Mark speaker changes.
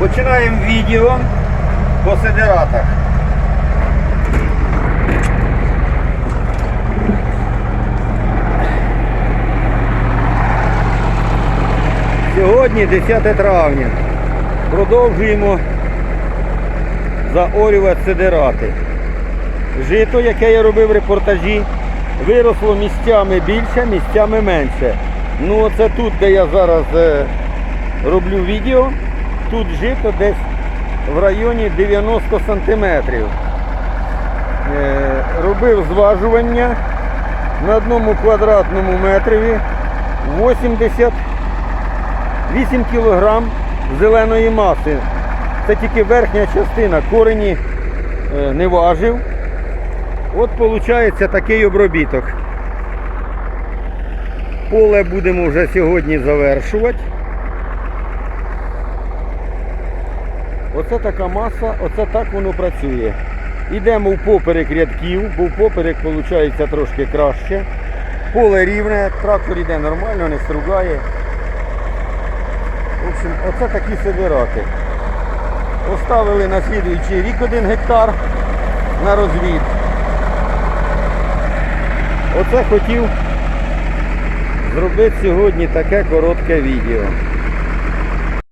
Speaker 1: Починаємо відео по сидератах. Сьогодні 10 травня. Продовжуємо заорювати сидерати. Жито, яке я робив в репортажі, виросло місцями більше, місцями менше. Ну оце тут, де я зараз е, роблю відео, тут жито десь в районі 90 сантиметрів. Е, робив зважування на одному квадратному метрові 88 кілограм зеленої маси. Це тільки верхня частина, корені е, не важив. От виходить такий обробіток. Поле будемо вже сьогодні завершувати. Оце така маса, оце так воно працює. Йдемо в поперек рядків, бо в поперек виходить трошки краще. Поле рівне, трактор йде нормально, не стругає. В общем, оце такі сидирати. Поставили на слідуючий рік один гектар на розвід. Оце хотів зробити сьогодні таке коротке відео.